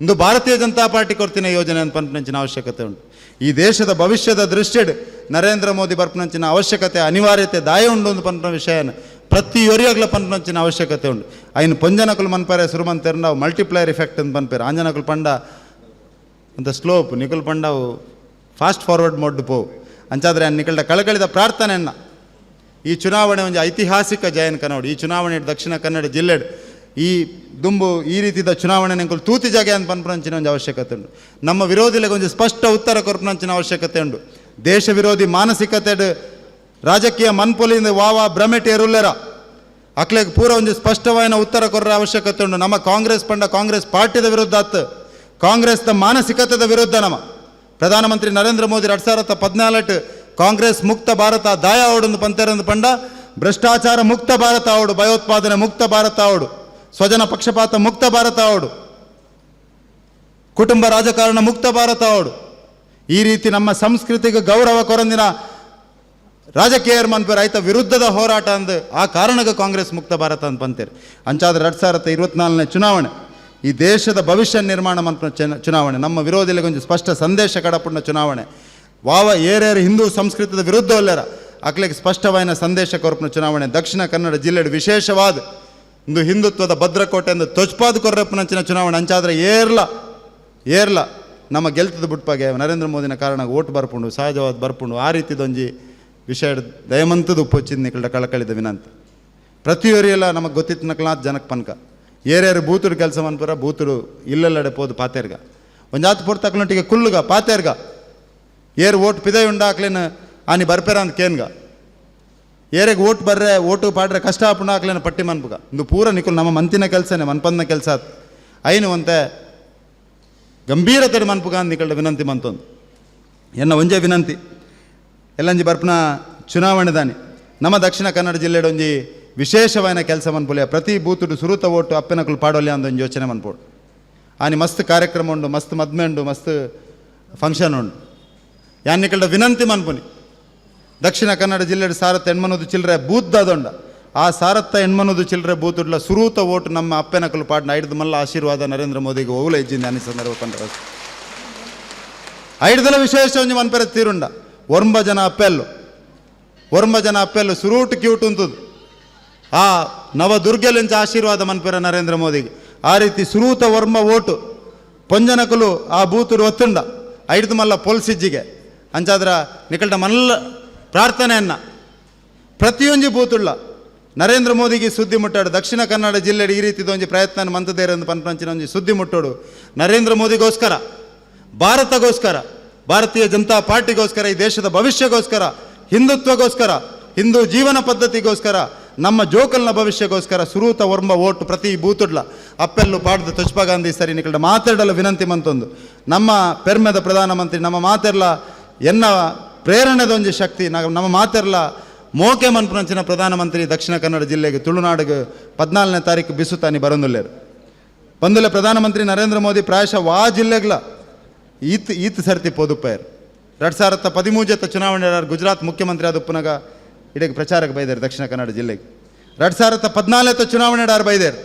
A: ಇಂದು ಭಾರತೀಯ ಜನತಾ ಪಾರ್ಟಿ ಕೊರ್ತಿನ ಯೋಜನೆ ಅಂತ ಪಂಪಿನಂಚಿನ ಅವಶ್ಯಕತೆ ಉಂಟು. ಈ ದೇಶದ ಭವಿಷ್ಯದ ದೃಷ್ಟಿಡ್ ನರೇಂದ್ರ ಮೋದಿ ಬರ್ಪನಂಚಿನ ಅವಶ್ಯಕತೆ, ಅನಿವಾರ್ಯತೆ, ದಾಯ ಉಂಡು ಒಂದು ವಿಷಯನ. ಪ್ರತಿ ಒರಿಯಾಗ್ಲ ಪಂಪಿನಂಚಿನ ಅವಶ್ಯಕತೆ ಉಂಟು. ಅಯ್ಯನ ಪಂಜನಕುಲು ಮನ್ಪಾರೆ ಸುರುಮಂತೇರು ನಾವು ಮಲ್ಟಿಪ್ಲೈಯರ್ ಇಫೆಕ್ಟ್ ಅಂತ ಪನ್ಪೇರು ಆಂಜನಕುಲು ಪಂಡ ಅಂತ ಸ್ಲೋಪ್, ನಿಕುಲ್ ಪಂಡವು, ಫಾಸ್ಟ್ ಫಾರ್ವರ್ಡ್ ಮೋಡ್ ಪೋವು ಅಂಚಾದ್ರೆ ನಿಕಲ್ಡ ಕಳಕಳಿದ ಪ್ರಾರ್ಥನೆಯನ್ನು. ಈ ಚುನಾವಣೆ ಒಂದು ಐತಿಹಾಸಿಕ ಜಯನ್ ಕನ್ನಡ ಈ ಚುನಾವಣೆ ದಕ್ಷಿಣ ಕನ್ನಡ ಜಿಲ್ಲೆ ಈ ದುಂಬು ಈ ರೀತಿದ ಚುನಾವಣೆ ನಂಗೆ ತೂತಿ ಜಾಗೆ ಅಂತ ಪನ್ಪ್ರಂಚಿನ ಒಂದು ಅವಶ್ಯಕತೆ ಉಂಟು. ನಮ್ಮ ವಿರೋಧಿಗಳಿಗೆ ಒಂದು ಸ್ಪಷ್ಟ ಉತ್ತರ ಕೊರ್ಪುನಂಚಿನ ಅವಶ್ಯಕತೆ ಉಂಟು. ದೇಶ ವಿರೋಧಿ ಮಾನಸಿಕತೆ ರಾಜಕೀಯ ಮನ್ಪೊಲಿಂದ ವಾವ ಭ್ರಮೆಟ್ ಏರುಲ್ಲೆರ. ಅಕ್ಲೆಗ್ ಪೂರ ಒಂದು ಸ್ಪಷ್ಟವಾದ ಉತ್ತರ ಕೊರ್ರ ಅವಶ್ಯಕತೆ ಉಂಟು. ನಮ್ಮ ಕಾಂಗ್ರೆಸ್ ಪಂಡ ಕಾಂಗ್ರೆಸ್ ಪಾರ್ಟಿದ ವಿರುದ್ಧ ಕಾಂಗ್ರೆಸ್ದ ಮಾನಸಿಕತೆದ ವಿರುದ್ಧ ನಮ್ಮ ಪ್ರಧಾನಮಂತ್ರಿ ನರೇಂದ್ರ ಮೋದಿ ಎರಡು ಸಾವಿರದ ಪದ್ನಾಲ್ಕು ಕಾಂಗ್ರೆಸ್ ಮುಕ್ತ ಭಾರತ ದಾಯ ಅವಡೊಂದು ಪಂತೇರಂದು ಪಂಡ, ಭ್ರಷ್ಟಾಚಾರ ಮುಕ್ತ ಭಾರತ ಅವಡು ಭಯೋತ್ಪಾದನೆ ಮುಕ್ತ ಭಾರತ ಅವಡು ಸ್ವಜನ ಪಕ್ಷಪಾತ ಮುಕ್ತ ಭಾರತ ಅವಡು ಕುಟುಂಬ ರಾಜಕಾರಣ ಮುಕ್ತ ಭಾರತ ಅವಡು ಈ ರೀತಿ ನಮ್ಮ ಸಂಸ್ಕೃತಿಗೆ ಗೌರವ ಕೊರಂದಿನ ರಾಜಕೀಯ ಮನ್ಪೇರು ಆಯ್ತ ವಿರುದ್ಧದ ಹೋರಾಟ ಅಂದು ಆ ಕಾರಣಕ್ಕೆ ಕಾಂಗ್ರೆಸ್ ಮುಕ್ತ ಭಾರತ ಅಂತ ಬಂತೇರು. ಅಂಚಾದ್ರೆ ಎರಡು ಸಾವಿರದ ಇರುವತ್ನಾಲ್ಕನೇ ಚುನಾವಣೆ. ಈ ದೇಶದ ಭವಿಷ್ಯ ನಿರ್ಮಾಣ ಮಂತ್ರ ಚುನ- ಚುನಾವಣೆ, ನಮ್ಮ ವಿರೋಧಿಗಳಿಗೆ ಒಂದು ಸ್ಪಷ್ಟ ಸಂದೇಶ ಕಡಪುಣ್ಣ ಚುನಾವಣೆ. ವಾವ ಏರೇರು ಹಿಂದೂ ಸಂಸ್ಕೃತದ ವಿರುದ್ಧ ಒಲ್ಲರ ಅಕ್ಲಿಗೆ ಸ್ಪಷ್ಟವಾದ ಸಂದೇಶ ಕೊರಪನ ಚುನಾವಣೆ. ದಕ್ಷಿಣ ಕನ್ನಡ ಜಿಲ್ಲೆ ವಿಶೇಷವಾದ ಒಂದು ಹಿಂದುತ್ವದ ಭದ್ರಕೋಟೆ ಎಂದು ಕೊರ್ರಪ್ಪನಂಚಿನ ಚುನಾವಣೆ. ಅಂಚಾದ್ರೆ ಏರ್ಲ ಏರ್ಲ, ನಮ್ಮ ಗೆಲ್ತದ ಬುಟ್ಪಾಗೆ ನರೇಂದ್ರ ಮೋದಿನ ಕಾರಣ ಓಟ್ ಬರ್ಪುಂಡು, ಸಹಜವಾದ ಬರ್ಪುಂಡು. ಆ ರೀತಿದೊಂಜಿ ವಿಷಯ ದಯಮಂತದ ಉಪ್ಪೊಚ್ಚಿದ ನಿಕಲ್ಡ ಕಳಕಳಿದ ವಿನಂತಿ. ಪ್ರತಿಯೊರಿಯೆಲ್ಲ ನಮಗೆ ಗೊತ್ತಿತ್ತು ನಕಲಾತ್ ಜನಕ್ಕೆ ಪನ್ಕ. ಏರ್ಯಾರು ಬೂತುಡು ಕೆಲಸ ಮನ್ಪುರ ಬೂತುಡು ಇಲ್ಲೆಲ್ಲಡೆ ಪೋದು ಪಾತೇರ್ಗ. ಒಂಜಾತು ಪೂರ್ತಿ ತಕ್ಲೊಟ್ಟಿಗೆ ಕುಲ್ಲುಗ, ಪಾತೇರ್ಗ. ಏರ್ ಓಟ್ ಪಿದೈ ಉಂಡಾಕ್ಲೇನು ಆನಿ ಬರ್ಪೇರ ಅಂತ ಕೇನ್ಗ. ಏರೆಗೆ ಓಟ್ ಬರ್ರೆ, ಓಟು ಪಾಡ್ರೆ ಕಷ್ಟ ಆಪುಂಡ ಹಾಕ್ಲೇನು ಪಟ್ಟಿ ಮನ್ಪುಗ. ಇಂದು ಪೂರ ನಿಕುಲ್ ನಮ್ಮ ಮಂತಿನ ಕೆಲಸನೇ ಮನ್ಪಂದ ಕೆಲಸ ಐನು ಒಂತೆ ಗಂಭೀರತೆಡು ಮನ್ಪುಗ ಅಂತ ನಿಕಲ್ಡ ವಿನಂತಿ ಮಂತೊಂದು. ಎನ್ನ ಒಂಜೆ ವಿನಂತಿ. ಎಲ್ಲಂಜಿ ಬರ್ಪನ ಚುನಾವಣೆ ದಾನಿ. ನಮ್ಮ ದಕ್ಷಿಣ ಕನ್ನಡ ಜಿಲ್ಲೆಡ್ ಒಂಜಿ ವಿಶೇಷವಾದ ಕೆಲಸ ಮನ್ಪುಲಿಯ ಪ್ರತಿ ಬೂತುಡು ಸುರುತ ಓಟು ಅಪ್ಪೆನಕುಲು ಪಾಡೋಲಿ ಅಂದೊಂದು ಯೋಚನೆ ಮನ್ಪೋಡು. ಆನಿ ಮಸ್ತ್ ಕಾರ್ಯಕ್ರಮ ಉಂಡು, ಮಸ್ತ್ ಮದ್ಮೆ ಉಂಡು, ಮಸ್ತ್ ಫಂಕ್ಷನ್ ಉಂಡು. ಯಾನ್ ನಿಕಲ್ಡ ವಿನಂತಿ ಮನ್ಪುನಿ. ದಕ್ಷಿಣ ಕನ್ನಡ ಜಿಲ್ಲೆಡ್ ಸಾರತ್ತ ಹೆಣ್ಮನದು ಚಿಲ್ಲರೆ ಬೂತ್ ಅದೊಂಡ ಆ ಸಾರತ್ತ ಹೆಣ್ಮನದು ಚಿಲ್ಲರೆ ಬೂತುಡ್ಲ ಸುರೂತ ಓಟು ನಮ್ಮ ಅಪ್ಪೆನಕಲು ಪಾಡ್ನ ಐಡ್ದು ಮಲ್ಲ ಆಶೀರ್ವಾದ ನರೇಂದ್ರ ಮೋದಿಗೆ ಓವುಲ ಇಜ್ಜಿಂದ ಅನಿ ಸಂದರ್ಭ ಪಂಡ ಐಡ್ದಲ ವಿಶೇಷ ಒಂಜಿ ಮನ್ಪೆರೆ ತೀರುಂಡ. ಒರ್ಬ ಜನ ಅಪ್ಪೆಲ್ಲು. ಒರ್ಂಬ ಜನ ಅಪ್ಪೆಲ್ಲು ಸುರೂಟು ಕ್ಯೂಟ್ ಉಂತುದು. ಆ ನವ ದುರ್ಗೆಲಿಂಚ ಆಶೀರ್ವಾದ ಮನ್ಪಿರ ನರೇಂದ್ರ ಮೋದಿಗೆ ಆ ರೀತಿ ಸುರೂತ ವರ್ಮ ಓಟು ಪೊಂಜನಕಲು ಆ ಬೂತುಡು ಒತ್ತುಂಡ ಐಡ್ದು ಮಲ್ಲ ಪೊಲ್ಸಿಜ್ಜಿಗೆ ಅಂಚಾದ್ರ ನಿಕಲ್ಟ ಮಲ್ಲ ಪ್ರಾರ್ಥನೆಯನ್ನ. ಪ್ರತಿಯೊಂದು ಬೂತುಳ್ಳ. ನರೇಂದ್ರ ಮೋದಿಗೆ ಸುದ್ದಿ ಮುಟ್ಟಾಡು. ದಕ್ಷಿಣ ಕನ್ನಡ ಜಿಲ್ಲೆ ಈ ರೀತಿದ ಒಂದು ಪ್ರಯತ್ನ ಮಂತದೇರೆಂದು ಪನ್ಪಂಚಿನ ಒಂದು ಸುದ್ದಿ ಮುಟ್ಟೋಡು. ನರೇಂದ್ರ ಮೋದಿಗೋಸ್ಕರ, ಭಾರತಗೋಸ್ಕರ, ಭಾರತೀಯ ಜನತಾ ಪಾರ್ಟಿಗೋಸ್ಕರ, ಈ ದೇಶದ ಭವಿಷ್ಯಗೋಸ್ಕರ, ಹಿಂದುತ್ವಗೋಸ್ಕರ, ಹಿಂದೂ ಜೀವನ ಪದ್ಧತಿಗೋಸ್ಕರ ನಮ್ಮ ಜೋಕಲ್ನ ಭವಿಷ್ಯಗೋಸ್ಕರ ಸುರೂತ ವರ್ಮ ಓಟು ಪ್ರತಿ ಬೂತುಡ್ಲ. ಅಪ್ಪೆಲ್ಲು ಪಾಡ್ದು ತುಷ್ಪ ಗಾಂಧಿ ಸರಿ ನಿಕಲ್ಡ ಮಾತಾಡಲು ವಿನಂತಿ ಮಂತೊಂದು. ನಮ್ಮ ಪೆರ್ಮೆದ ಪ್ರಧಾನಮಂತ್ರಿ, ನಮ್ಮ ಮಾತೆರ್ಲ ಎನ್ನ ಪ್ರೇರಣೆದ ಒಂಜಿ ಶಕ್ತಿ ನಮ್ಮ ಮಾತೆರ್ಲ ಮೋಕೆ ಮನ್ಪುನಂಚಿನ ಪ್ರಧಾನಮಂತ್ರಿ ದಕ್ಷಿಣ ಕನ್ನಡ ಜಿಲ್ಲೆಗೆ ತುಳುನಾಡಿಗೆ ಪದ್ನಾಲ್ಕನೇ ತಾರೀಕು ಬಿಸುತ್ತಾನಿ ಬರಂದುಲ್ಲೇರು. ಬಂದುಲೆ ಪ್ರಧಾನಮಂತ್ರಿ ನರೇಂದ್ರ ಮೋದಿ ಪ್ರಾಯಶಃ ವಾ ಜಿಲ್ಲೆಗ್ಲ ಈತ್ ಈತ್ ಸರ್ತಿ ಪೋದುಪ್ಪಯರ್ ಎರಡು ಸಾವಿರದ ಪದಿಮೂಜತ್ತ ಚುನಾವಣೆ ಗುಜರಾತ್ ಮುಖ್ಯಮಂತ್ರಿ ಆದ ಉಪ್ಪನಾಗ ಇಡೀಗೆ ಪ್ರಚಾರಕ್ಕೆ ಬೈದೇರು ದಕ್ಷಿಣ ಕನ್ನಡ ಜಿಲ್ಲೆಗೆ. ಎರಡು ಸಾವಿರದ ಪದಿನಾಲ್ಕ ಚುನಾವಣೆ ಆರು ಬೈದೇರು.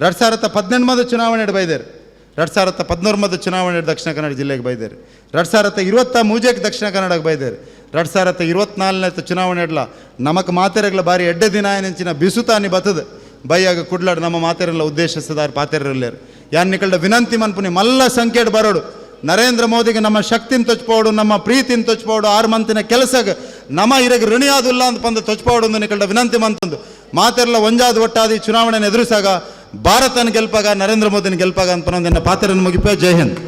A: ಎರಡು ಸಾವಿರದ ಹದಿನೆಂಟು ಚುನಾವಣೆ ಬೈದೇರು. ಎರಡು ಸಾವಿರದ ಪದ್ನೂರ್ಮದ ಚುನಾವಣೆ ದಕ್ಷಿಣ ಕನ್ನಡ ಜಿಲ್ಲೆಗೆ ಬೈದೇರು. ಎರಡು ಸಾವಿರದ ಇರುವತ್ತ ಮೂಜೆಗೆ ದಕ್ಷಿಣ ಕನ್ನಡಕ್ಕೆ ಬೈದೇರು. ಎರಡು ಸಾವಿರದ ಇರುವತ್ತ್ನಾಲ್ಕನೇ ಚುನಾವಣೆ ಇಡ್ಲ ನಮಗೆ ಮಾತೆರಗ್ಲ ಬಾರಿ ಎಡ್ಡೆ ದಿನ ನೆಂಚಿನ ಬಿಸುತಾನಿ ಬತದ ಬೈಯಾಗ ಕುಡ್ಲಾಡ್ ನಮ್ಮ ಮಾತೆರೆಲ್ಲ ಉದ್ದೇಶಿಸದಾರ ಪಾತೆರಲ್ಲೇರು ಯಾನ್ ನಿಕಲ್ಡ ವಿನಂತಿ ಮನ್ಪುನಿ ಮಲ್ಲ ಸಂಖ್ಯೆಡ್ ಬರೋಡು. ನರೇಂದ್ರ ಮೋದಿಗೆ ನಮ್ಮ ಶಕ್ತಿನ ತೊಚ್ಪೋಡು, ನಮ್ಮ ಪ್ರೀತಿನ ತೊಚ್ಪೋಡು, ಆರು ಮಂತಿನ ಕೆಲಸಕ್ಕೆ ನಮ್ಮ ಇರಗೆ ಋಣಿ ಆದಿಲ್ಲ ಅಂತ ಬಂದು ತೊಚ್ಪಾಡು ಒಂದು ನಿಕಲ್ಡ ವಿನಂತಿ ಮಂತಂದು. ಮಾತೆಲ್ಲ ಒಂಜಾದ ಒಟ್ಟಾದಿ ಚುನಾವಣೆನ ಎದುರಿಸಾಗ, ಭಾರತನ ಗೆಲ್ಪಾಗ, ನರೇಂದ್ರ ಮೋದಿನ ಗೆಲ್ಪಾಗ ಅಂತ ನನ್ನ ಪಾತ್ರನ ಮುಗಿಪೇ ಜೈ ಹಿಂದ್.